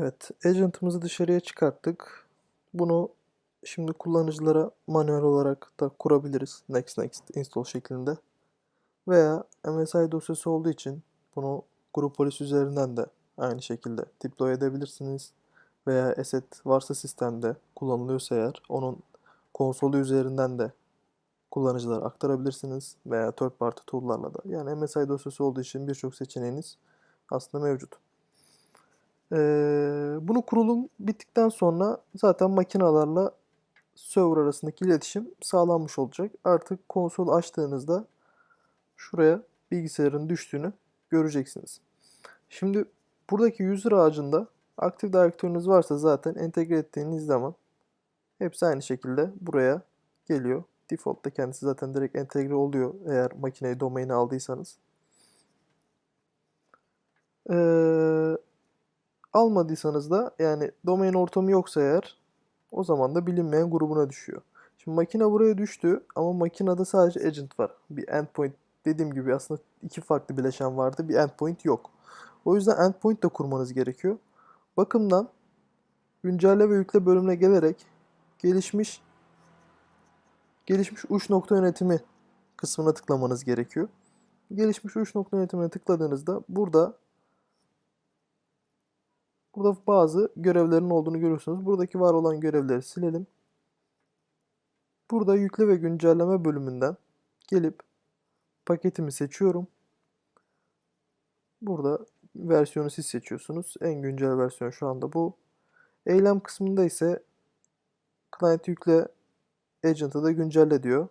Evet, agent'ımızı dışarıya çıkarttık. Bunu şimdi kullanıcılara manuel olarak da kurabiliriz. Next next install şeklinde. Veya MSI dosyası olduğu için bunu Grupolis üzerinden de aynı şekilde deploy edebilirsiniz. Veya asset varsa sistemde kullanılıyorsa eğer onun konsolü üzerinden de kullanıcılara aktarabilirsiniz. Veya third party tool'larla da. Yani MSI dosyası olduğu için birçok seçeneğiniz aslında mevcut. Ee, bunu kurulum bittikten sonra zaten makinalarla server arasındaki iletişim sağlanmış olacak. Artık konsol açtığınızda şuraya bilgisayarın düştüğünü göreceksiniz. Şimdi buradaki user ağacında Active Directory'niz varsa zaten entegre ettiğiniz zaman hepsi aynı şekilde buraya geliyor. Default'ta kendisi zaten direkt entegre oluyor eğer makineyi domaini aldıysanız. Ee, almadıysanız da yani domain ortamı yoksa eğer o zaman da bilinmeyen grubuna düşüyor. Şimdi makine buraya düştü ama makinede sadece agent var. Bir endpoint dediğim gibi aslında iki farklı bileşen vardı. Bir endpoint yok. O yüzden endpoint de kurmanız gerekiyor. Bakımdan güncelle ve yükle bölümüne gelerek gelişmiş gelişmiş uç nokta yönetimi kısmına tıklamanız gerekiyor. Gelişmiş uç nokta yönetimine tıkladığınızda burada Burada bazı görevlerin olduğunu görüyorsunuz. Buradaki var olan görevleri silelim. Burada yükle ve güncelleme bölümünden gelip paketimi seçiyorum. Burada versiyonu siz seçiyorsunuz. En güncel versiyon şu anda bu. Eylem kısmında ise client yükle agent'ı da güncelle diyor.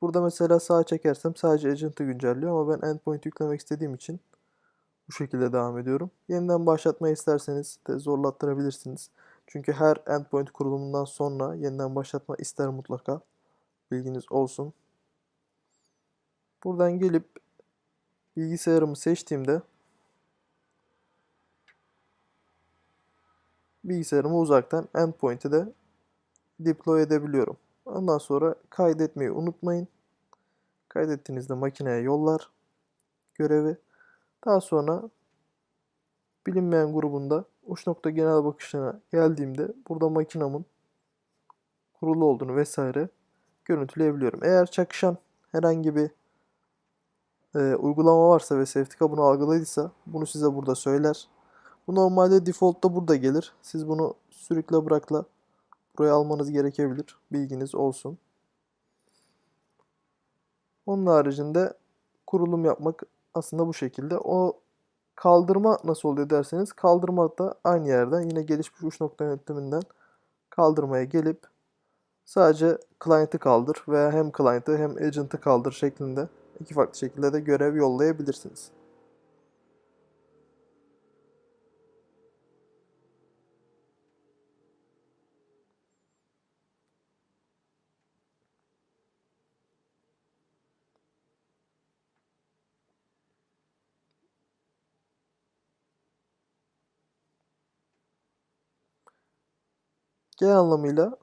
Burada mesela sağa çekersem sadece agent'ı güncelliyor ama ben endpoint yüklemek istediğim için bu şekilde devam ediyorum. Yeniden başlatmayı isterseniz de zorlattırabilirsiniz. Çünkü her endpoint kurulumundan sonra yeniden başlatma ister mutlaka. Bilginiz olsun. Buradan gelip bilgisayarımı seçtiğimde bilgisayarımı uzaktan endpoint'e de deploy edebiliyorum. Ondan sonra kaydetmeyi unutmayın. Kaydettiğinizde makineye yollar görevi. Daha sonra bilinmeyen grubunda uç nokta genel bakışına geldiğimde burada makinamın kurulu olduğunu vesaire görüntüleyebiliyorum. Eğer çakışan herhangi bir e, uygulama varsa ve Safetica bunu algıladıysa bunu size burada söyler. Bu normalde default'ta burada gelir. Siz bunu sürükle bırakla buraya almanız gerekebilir. Bilginiz olsun. Onun haricinde kurulum yapmak aslında bu şekilde. O kaldırma nasıl oluyor derseniz kaldırma da aynı yerden yine gelişmiş uç nokta yönetiminden kaldırmaya gelip sadece client'ı kaldır veya hem client'ı hem agent'ı kaldır şeklinde iki farklı şekilde de görev yollayabilirsiniz. Genel anlamıyla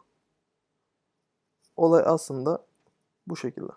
olay aslında bu şekilde.